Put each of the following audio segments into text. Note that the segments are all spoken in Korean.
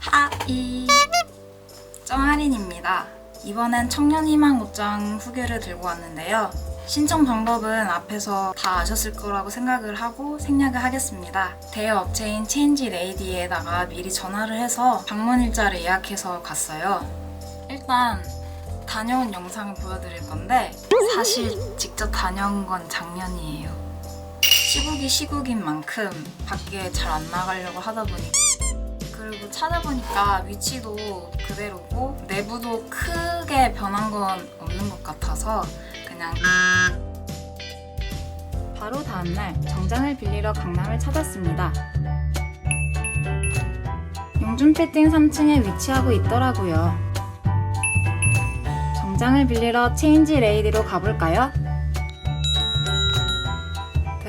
하이 정아린입니다. 이번엔 청년희망 옷장 후기를 들고 왔는데요. 신청 방법은 앞에서 다 아셨을 거라고 생각을 하고 생략을 하겠습니다. 대여 업체인 체인지 레이디에다가 미리 전화를 해서 방문 일자를 예약해서 갔어요. 일단 다녀온 영상을 보여드릴 건데 사실 직접 다녀온 건 작년이에요. 시국이 시국인 만큼 밖에 잘 안 나가려고 하다 보니 그리고 찾아보니까 위치도 그대로고 내부도 크게 변한 건 없는 것 같아서 그냥 바로 다음날 정장을 빌리러 강남을 찾았습니다. 용준 빌딩 3층에 위치하고 있더라고요. 정장을 빌리러 체인지 레이디로 가볼까요?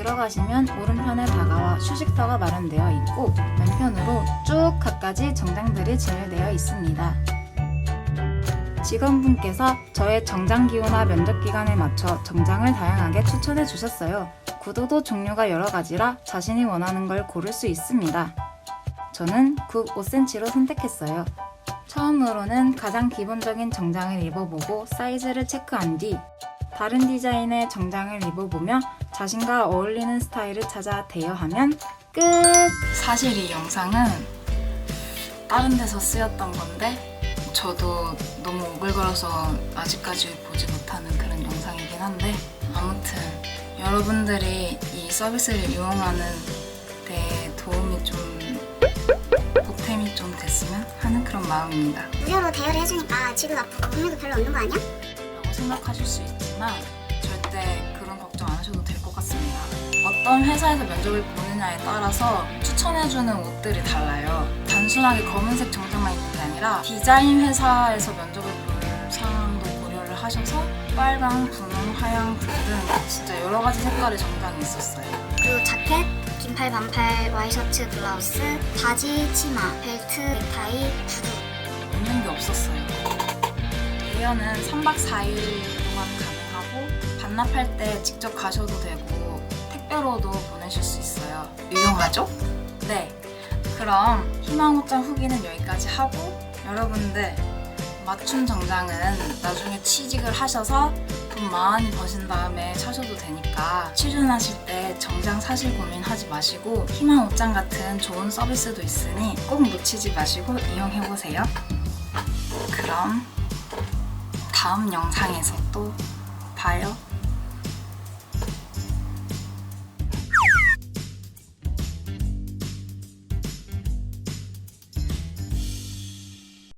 들어가시면 오른편에 다가와 휴식터가 마련되어 있고 왼편으로 쭉 갖가지 정장들이 진열되어 있습니다. 직원분께서 저의 정장 기호나 면접 기간에 맞춰 정장을 다양하게 추천해 주셨어요. 구도도 종류가 여러 가지라 자신이 원하는 걸 고를 수 있습니다. 저는 굽 5cm로 선택했어요. 처음으로는 가장 기본적인 정장을 입어보고 사이즈를 체크한 뒤 다른 디자인의 정장을 입어보며 자신과 어울리는 스타일을 찾아 대여하면 끝! 사실 이 영상은 다른 데서 쓰였던 건데 저도 너무 오글거려서 아직까지 보지 못하는 그런 영상이긴 한데 아무튼 여러분들이 이 서비스를 이용하는 데 도움이 좀 보탬이 좀 됐으면 하는 그런 마음입니다. 무료로 대여를 해주니까 지도 나쁘고 금액도 별로 없는 거 아니야? 생각하실 수 있지만 절대 그런 걱정 안 하셔도 될 것 같습니다. 어떤 회사에서 면접을 보느냐에 따라서 추천해주는 옷들이 달라요. 단순하게 검은색 정장만 입는 게 아니라 디자인 회사에서 면접을 볼 상황도 고려를 하셔서 빨강, 분홍, 하양 등등 진짜 여러 가지 색깔의 정장이 있었어요. 그리고 자켓, 긴팔, 반팔, 와이셔츠, 블라우스, 바지, 치마, 벨트, 넥타이, 대여는 3박 4일 동안 가능하고 반납할 때 직접 가셔도 되고 택배로도 보내실 수 있어요. 유용하죠? 네. 그럼 희망 옷장 후기는 여기까지 하고 여러분들 맞춤 정장은 나중에 취직을 하셔서 돈 많이 버신 다음에 사셔도 되니까 취준하실 때 정장 사실 고민하지 마시고 희망 옷장 같은 좋은 서비스도 있으니 꼭 놓치지 마시고 이용해보세요. 그럼 다음 영상에서 또 봐요.